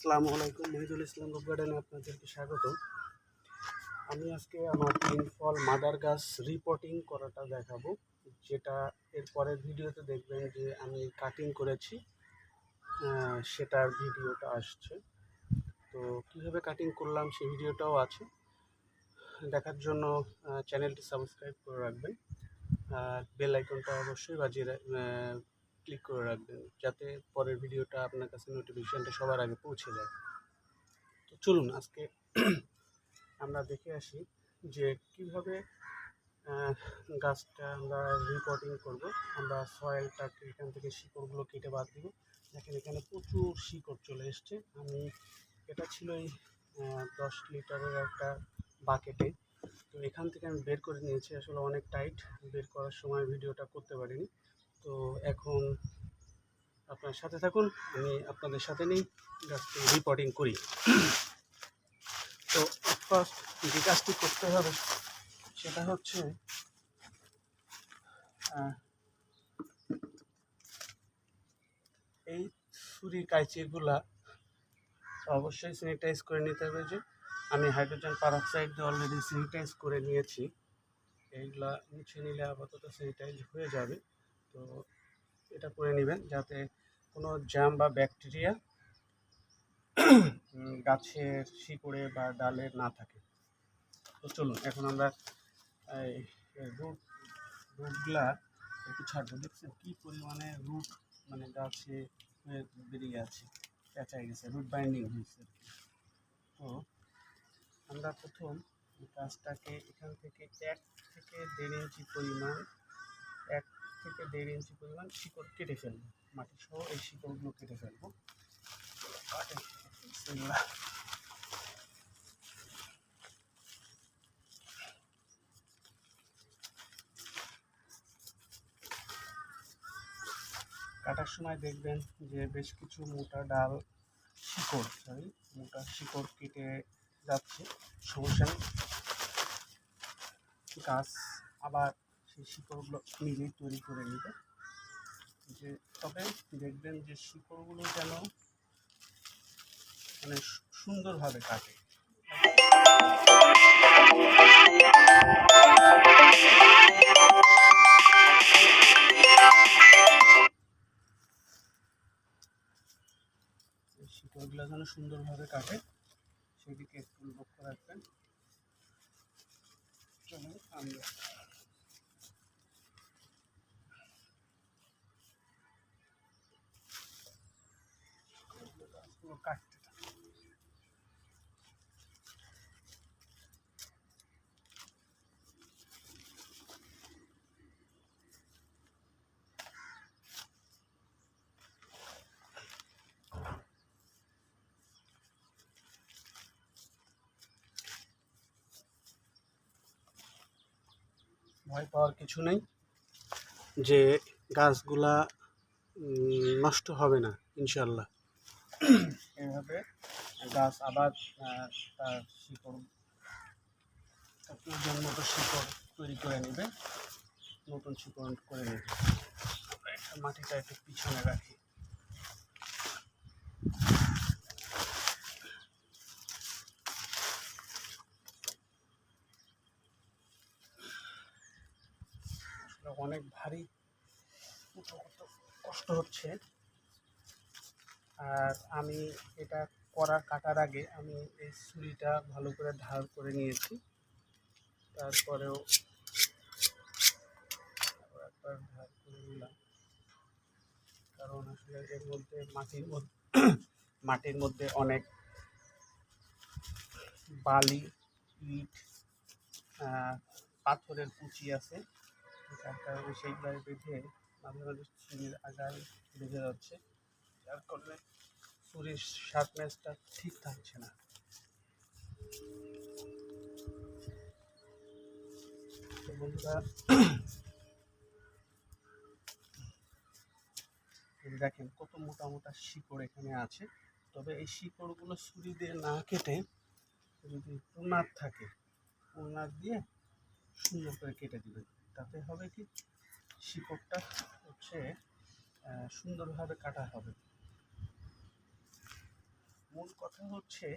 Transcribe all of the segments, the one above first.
আসসালামু আলাইকুম, মহিদুল ইসলাম রূপ গার্ডেনে আপনাদেরকে স্বাগত। আমি আজকে আমার তিন ফল মাদার গাছ রিপোর্টিং করাটা দেখাবো। যেটা এর পরের ভিডিওতে দেখবেন যে আমি কাটিং করেছি সেটার ভিডিওটা আসছে। তো কীভাবে কাটিং করলাম সেই ভিডিওটাও আছে। দেখার জন্য চ্যানেলটি সাবস্ক্রাইব করে রাখবেন। আর বেল আইকনটা অবশ্যই বাজিয়ে ক্লিক করে রাখবেন যাতে পরের ভিডিওটা আপনার কাছে নোটিফিকেশনটা সবার আগে পৌঁছে যায়। তো চলুন আজকে আমরা দেখে আসি যে কীভাবে গাছটা আমরা রিপোর্টিং করব। আমরা সয়েলটাকে এখান থেকে শিকড়গুলো কেটে বাদ দিব। দেখেন এখানে প্রচুর শিকড় চলে এসছে। আমি, এটা ছিল এই দশ লিটারের একটা বাকেটে। তো এখান থেকে আমি বের করে নিয়েছি, আসলে অনেক টাইট বের করার সময় ভিডিওটা করতে পারিনি। তো এখন আপনার সাথে থাকুন, আমি আপনাদের সাথে নেই গাছটি রিপোর্টিং করি। তো ফার্স্ট যে কাজটি করতে হবে, সেটা হচ্ছে এই ছুরি কাইচিগুলা অবশ্যই স্যানিটাইজ করে নিতে হবে যে, আমি হাইড্রোজেন পারঅক্সাইড দিয়ে অলরেডি স্যানিটাইজ করে নিয়েছি। এইগুলা মুছে নিলে আপাতত স্যানিটাইজ হয়ে যাবে। তো এটা করে নেবেন যাতে কোনো জ্যাম বা ব্যাকটেরিয়া গাছের শিকড়ে বা ডালে না থাকে। তো চলুন, এখন আমরা রুট, রুটগুলা একটু ছাড়বো। দেখছেন কী পরিমাণে রুট মানে গাছে বেরিয়ে আছে পেঁচাই গেছে, রুট বাইন্ডিং হয়েছে তো আমরা প্রথম গাছটাকে এখান থেকে এক থেকে দেড় ইঞ্চি পরিমাণ, এক থেকে দেড় ইঞ্চি পরিমাণ শিকড় কেটে ফেলব। মাটি সহ এই শিকড়গুলো কেটে ফেলব। কাটার সময় দেখবেন যে বেশ কিছু মোটা ডাল শিকড় সরি মোটা শিকড় কেটে যাচ্ছে। সমস্যা গাছ আবার শিকড়গুলো নিজেই তৈরি করে নেবে। যে তবে দেখবেন যে শিকড়গুলো যেন মানে সুন্দরভাবে কাটে। শিকড়গুলো যেন সুন্দরভাবে কাটে, সেদিকে একটু লক্ষ্য রাখবেন। চলুন আমরা কাটতে ভয় পাওয়ার কিছু নেই যে গাছগুলা নষ্ট হবে না ইনশাল্লাহ এভাবে গাছ আবার তার শিকড় মতো শিকড় তৈরি করে নেবে, নতুন শিকড় করে নেবে। মাটিটা একটু পিছনে রাখি। অনেক ভারী, কষ্ট হচ্ছে। আর আমি এটা করা কাটার আগে আমি এই ছুরিটা ভালো করে ধার করে নিয়েছি। তারপরেও একবার ধার করে নিলাম। কারণ আসলে এর মধ্যে মাটির মাটির মধ্যে অনেক বালি, ইট পাথরের কুচি আছে। যার কারণে সেইগুলো বেঁধে মাঝে মাঝে ছুরির আগায় বেঁধে যাচ্ছে। যার কারণে শার্পনেসটা ঠিক থাকছে না। দেখেন কত মোটা মোটা শিকড় এখানে আছে। তবে এই শিকড়গুলো ছুরি দিয়ে না কেটে যদি প্রনাদ থাকে প্রনাদ দিয়ে সুন্দর করে কেটে দিবেন। তাতে হবে কি? শিকড়টা হচ্ছে সুন্দরভাবে কাটা হবে। মূল কথা হচ্ছে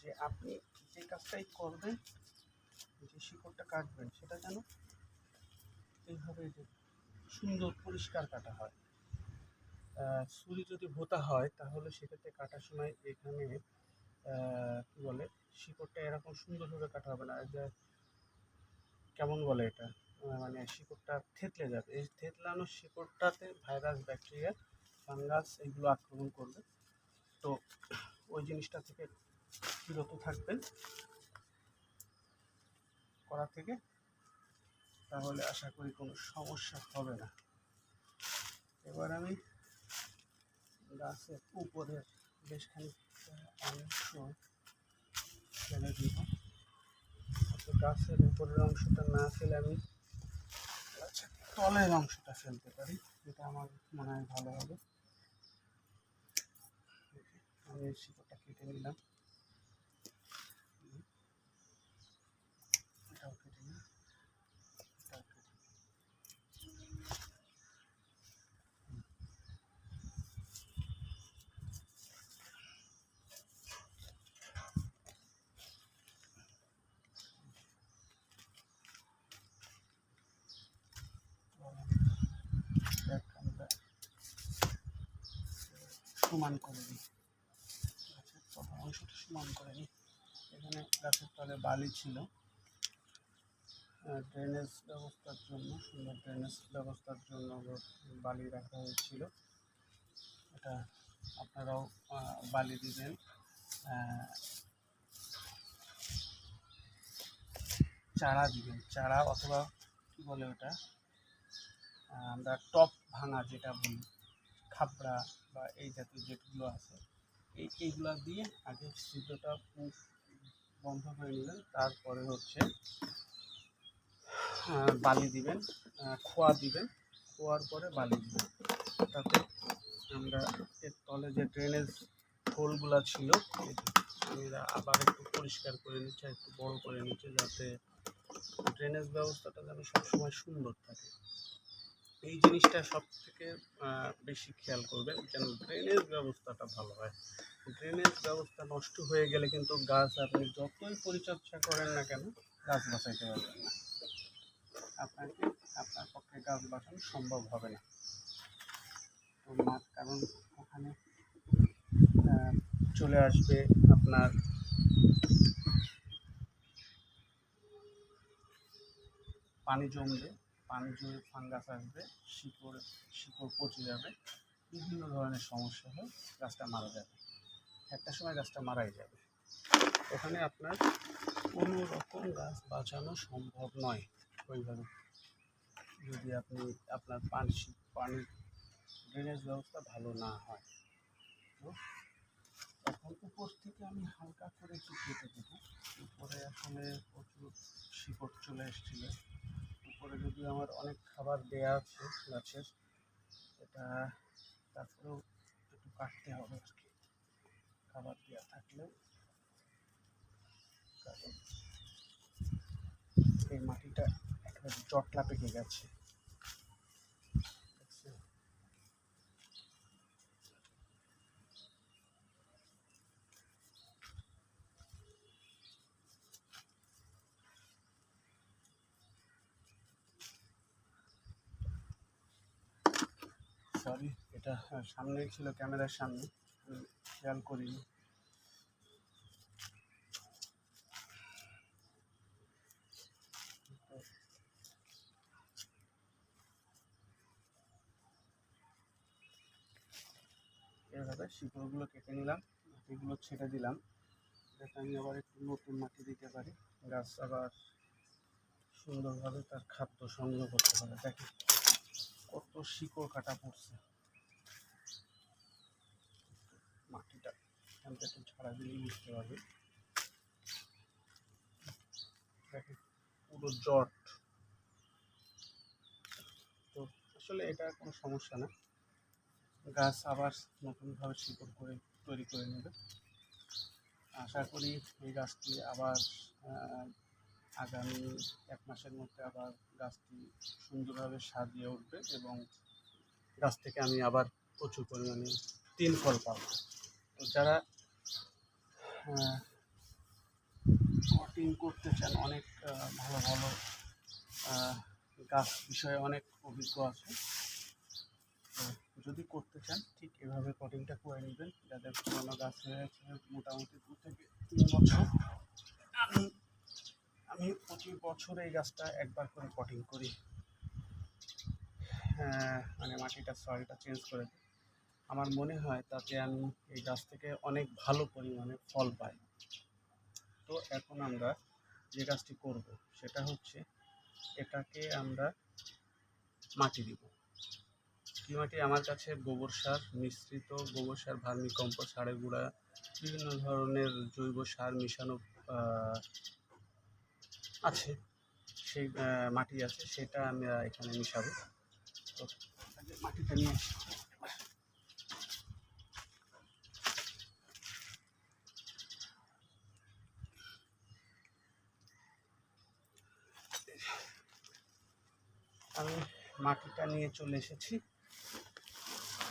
যে আপনি যে কাজটাই করবেন, যে শিকড়টা কাটবেন, সেটা যেন এইভাবে সুন্দর পরিষ্কার কাটা হয়। ছুরি যদি ভোতা হয়, তাহলে সেক্ষেত্রে কাটার সময় এখানে কি বলে, শিকড়টা এরকম সুন্দরভাবে কাটা হবে না। যে কেমন বলে এটা? মানে শিকড়টা থেতলে যাবে। এই থেতলানো শিকড়টাতে ভাইরাস, ব্যাকটেরিয়া, ফাঙ্গাস, এইগুলো আক্রমণ করবে। তো ওই জিনিসটা থেকে বিরত থাকবেন। করা থেকে তাহলে আশা করি কোনো সমস্যা হবে না। এবার আমি গাছের উপরের বেশ খানিকটা অংশ ফেলে দিব। গাছের উপরের অংশটা না ফেলে আমি তলের অংশটা ফেলতে পারি, যেটা আমার মনে হয় ভালো হবে। আমি শিকড়টা কেটে নিলাম। সমান করে দিই। অংশটা সমান করে নিই এখানে গাছের তলে বালি ছিল। ড্রেনেজ ব্যবস্থার জন্য, সুন্দর ড্রেনেজ ব্যবস্থার জন্য বালি রাখা হয়েছিল। এটা আপনারাও বালি দিবেন। চারা দিবেন। চারা অথবা কি বলে ওটা? আমরা টপ ভাঙা যেটা বলি, খাবড়া বা এই জাতীয় যেগুলো আছে এই এইগুলা দিয়ে আগে সিদ্ধটা বন্ধ করে নেবেন, তারপরে হচ্ছে বালি দিবেন খোয়া দিবেন, খোয়ার পরে বালি দিবেন। তাতে আমরা এর তলে যে ড্রেনেজ হোলগুলা ছিল এরা আবার একটু পরিষ্কার করে নিচ্ছে একটু বড় করে নিচ্ছে যাতে ড্রেনেজ ব্যবস্থাটা যেন সবসময় সুন্দর থাকে। এই জিনিসটা সব থেকে বেশি খেয়াল করবেন যেন ড্রেনেজ ব্যবস্থাটা ভালো হয়। ড্রেনেজ ব্যবস্থা নষ্ট হয়ে গেলে কিন্তু গাছ আপনি যতই পরিচর্যা করেন না কেন, গাছ বাঁচাইতে পারবেন না। আপনাকে আপনার পক্ষে গাছ বাঁচানো সম্ভব হবে না। তো কারণ ওখানে চলে আসবে আপনার পানি জমবে পানি জমে ফাঙ্গাস আসবে, শিকড় শিকড় পচে যাবে, বিভিন্ন ধরনের সমস্যা হয় গাছটা মারা যাবে। একটা সময় গাছটা মারাই যাবে। ওখানে আপনার কোনো রকম গাছ বাঁচানো সম্ভব নয়। ওইভাবে যদি আপনি আপনার পানি পানির ড্রেনেজ ব্যবস্থা ভালো না হয়, তো এখন উপর থেকে আমি হালকা করে একটু কেটে দেবো। উপরে আসলে প্রচুর শিকড় চলে এসেছিল। উপরে যদি আমার অনেক খাবার দেওয়া আছে গাছের এটা তারপরেও একটু কাটতে হবে আর কি। খাবার দেওয়া থাকলেও কারণ এই মাটিটা একটা জটলা পেকে গেছে দেখছেন? সরি এটা আহ, সামনেই ছিল ক্যামেরার সামনে। খেয়াল করিনি। এভাবে শিকড়গুলো কেটে নিলাম মাটিগুলো ছেড়ে দিলাম। যাতে আমি আবার একটু নতুন মাটি দিতে পারি। গাছ আবার সুন্দরভাবে তার খাদ্য সংগ্রহ করতে পারে। দেখেন। কত শিকড় কাটা পড়ছে। মাটিটা একটু ছাড়া দিলেই বুঝতে পারবে। পুরো জট। তো আসলে এটা কোনো সমস্যা না। গাছ আবার নতুনভাবে শিকড় করে তৈরি করে নেবে। আশা করি এই গাছটি আবার আগামী এক মাসের মধ্যে আবার গাছটি সুন্দরভাবে সাজিয়ে উঠবে এবং গাছ থেকে আমি আবার প্রচুর পরিমাণে তিন ফল পাব। তো যারা পটিং করতে চান, অনেক ভালো ভালো গাছ বিষয়ে অনেক অভিজ্ঞ আছে। যদি করতে চান, ঠিক এভাবে কটিংটা করে নেবেন। যাদের পুরোনো গাছ হয়ে আছে মোটামুটি দু থেকে তিন বছর। আমি আমি প্রতি বছর এই গাছটা একবার করে পটিং করি। হ্যাঁ, মানে মাটিটা সয়েলটা চেঞ্জ করে দিই। আমার মনে হয় তাতে আমি এই গাছ থেকে অনেক ভালো পরিমাণে ফল পাই। তো এখন আমরা যে গাছটি করব সেটা হচ্ছে এটাকে আমরা মাটি দিব। কি মাটি আমার কাছে গোবর সার মিশ্রিত গোবর সার ভার্মি কম্পোস্ট সারের গুঁড়া বিভিন্ন ধরনের জৈব সার মিশানো আছে। সেই মাটি আছে, সেটা আমরা এখানে মিশাবো। তো মাটিটা নিয়ে আমি মাটিটা নিয়ে চলে এসেছি।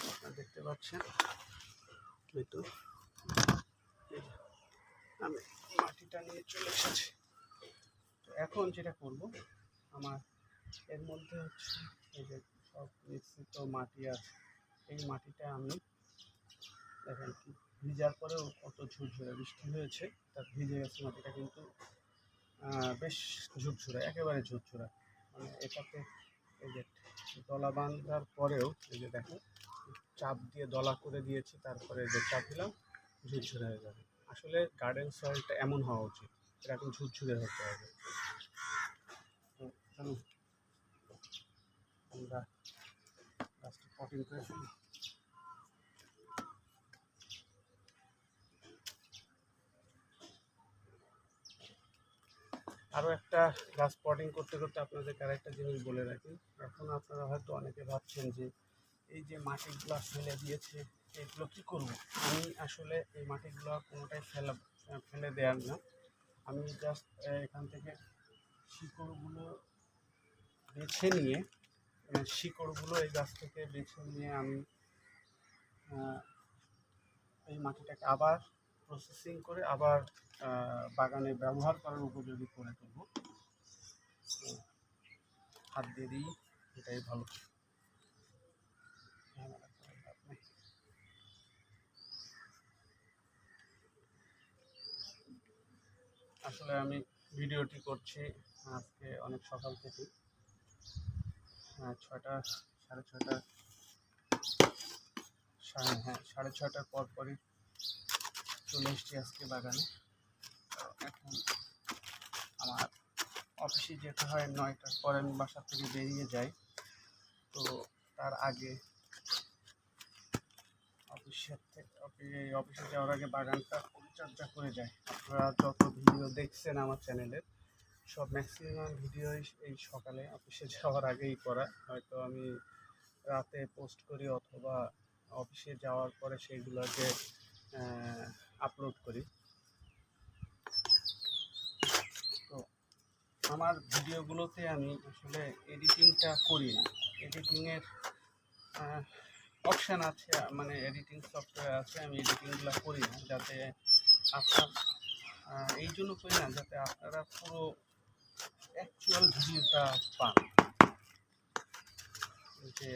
আপনারা দেখতে পাচ্ছেন। আমি মাটিটা নিয়ে চলে এসেছি। এখন যেটা করব, আমার এর মধ্যে হচ্ছে এই যে সব মিশ্রিত মাটি আছে, এই মাটিটা আমি দেখেন কি, ভিজার পরেও কত ঝুরঝুরে বৃষ্টি হয়েছে তার ভিজে গেছে মাটিটা কিন্তু বেশ ঝুরঝুরে, একেবারে ঝুরঝুরা। মানে এটাতে এই যে দলা বাঁধার পরেও, এই যে দেখো চাপ দিয়ে দলা করে দিয়েছি, তারপরে যে চাপ দিলাম, ঝুরঝুরে হয়ে যাবে। আসলে গার্ডেন সয়েলটা এমন হওয়া উচিত। এরকম ঝুরঝুরে হতে হবে। আমরা আরও একটা গাছ পটিং করতে করতে আপনাদেরকে আরেকটা জিনিস বলে রাখি। এখন আপনারা হয়তো অনেকে ভাবছেন যে, এই যে মাটিগুলো ফেলে দিয়েছে, এগুলো কি করব? আমি আসলে এই মাটিগুলো কোনোটাই ফেলা ফেলে দেওয়ার না। আমি জাস্ট এখান থেকে শিকড়গুলো বেছে নিয়ে শিকড়গুলো এই গাছ থেকে বেছে নিয়ে আমি এই মাটিটাকে আবার প্রসেসিং করে আবার বাগানে ব্যবহার করার উপযোগী করে তুলব। হাত দিয়ে দিই, এটাই ভালো ঝামেলা করার লাভ নেই। আসলে আমি ভিডিওটি করছি আজকে অনেক সকাল থেকে আহ, ছয়টা সাড়ে ছয়টা সাড়ে হ্যাঁ সাড়ে ছয়টার পর পরই চলে এসছি আজকে বাগানে। এখন আমার অফিসে যেতে হয় নয়টার পরে আমি বাসা থেকে বেরিয়ে যাই। তো তার আগে অফিসের অফি- অফিসে যাওয়ার আগে বাগানটা পরিচর্যা করে যায় আপনারা যত ভিডিও দেখছেন আমার চ্যানেলের সব ম্যাক্সিমাম ভিডিও এই সকালে অফিসে যাওয়ার আগেই করা। হয়তো আমি রাতে পোস্ট করি অথবা অফিসে যাওয়ার পরে সেইগুলোকে আপলোড করি। তো আমার ভিডিওগুলোতে আমি আসলে এডিটিংটা করি না। এডিটিংয়ের অপশান আছে মানে এডিটিং সফটওয়্যার আছে, আমি এডিটিংগুলো করি না, যাতে আপনার এই জন্য করি না, যাতে আপনারা পুরো অ্যাকচুয়াল ভিডিওটা পান। যে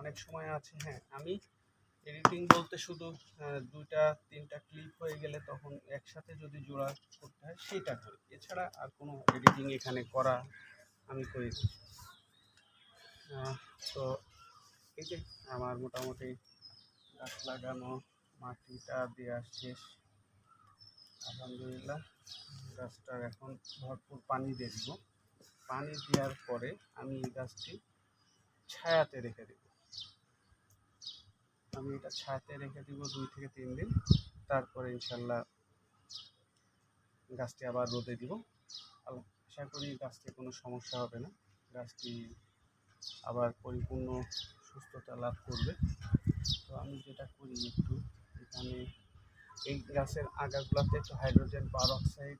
অনেক সময় আছে হ্যাঁ আমি এডিটিং বলতে শুধু দুইটা, তিনটা ক্লিপ হয়ে গেলে তখন একসাথে যদি জোড়া করতে হয়, সেটা করি। এছাড়া আর কোনো এডিটিং এখানে করা আমি করি তো এই যে আমার মোটামুটি গাছ লাগানো, মাটিটা দেওয়া শেষ। আলহামদুলিল্লাহ, গাছটার এখন ভরপুর পানি দিয়ে দিব। পানি দেওয়ার পরে আমি এই গাছটি ছায়াতে রেখে দেব। আমি এটা ছায়াতে রেখে দিব দুই থেকে তিন দিন। তারপরে ইনশাল্লাহ গাছটি আবার রোদে দিব। আশা করি গাছটি কোনো সমস্যা হবে না। গাছটি আবার পরিপূর্ণ সুস্থতা লাভ করবে। তো আমি যেটা করি একটু এখানে এই গাছের আগাগুলোতে একটু হাইড্রোজেন পারঅক্সাইড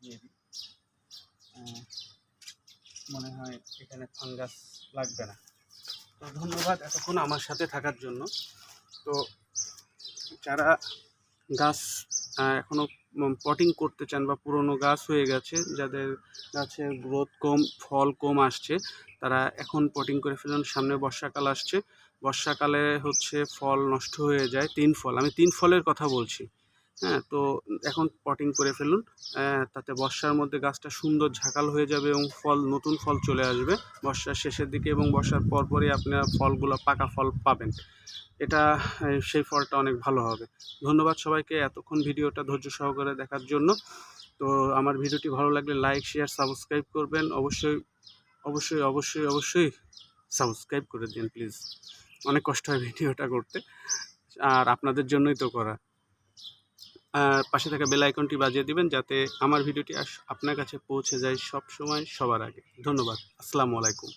দিয়ে দিই। মনে হয় এখানে ফাঙ্গাস লাগবে না। তো ধন্যবাদ এতক্ষণ আমার সাথে থাকার জন্য। তো যারা গাছ আহ, এখনও পটিং করতে চান বা পুরনো গাছ হয়ে গেছে যাদের গাছের গ্রোথ কম ফল কম আসছে তারা এখন পটিং করে ফেলুন সামনে বর্ষাকাল আসছে। বর্ষাকালে হচ্ছে ফল নষ্ট হয়ে যায়, তিন ফল। আমি তিন ফলের কথা বলছি। হ্যাঁ তো এখন পটিং করে ফেলুন। তাতে বর্ষার মধ্যে গাছটা সুন্দর ঝাঁকাল হয়ে যাবে এবং ফল, নতুন ফল চলে আসবে। বর্ষার শেষের দিকে এবং বর্ষার পরপরই আপনারা ফলগুলো, পাকা ফল পাবেন। এটা সেই ফলটা অনেক ভালো হবে। ধন্যবাদ সবাইকে এতক্ষণ ভিডিওটা ধৈর্য সহকারে দেখার জন্য। তো আমার ভিডিওটি ভালো লাগলে লাইক শেয়ার সাবস্ক্রাইব করবেন। অবশ্যই অবশ্যই অবশ্যই অবশ্যই সাবস্ক্রাইব করে দিন প্লিজ অনেক কষ্ট হয় ভিডিওটা করতে। আর আপনাদের জন্যই তো করা। আর পাশে থাকা বেল আইকনটি বাজিয়ে দিবেন যাতে আমার ভিডিওটি আপনার কাছে পৌঁছে যায় সব সময় সবার আগে। ধন্যবাদ। আসসালামু আলাইকুম।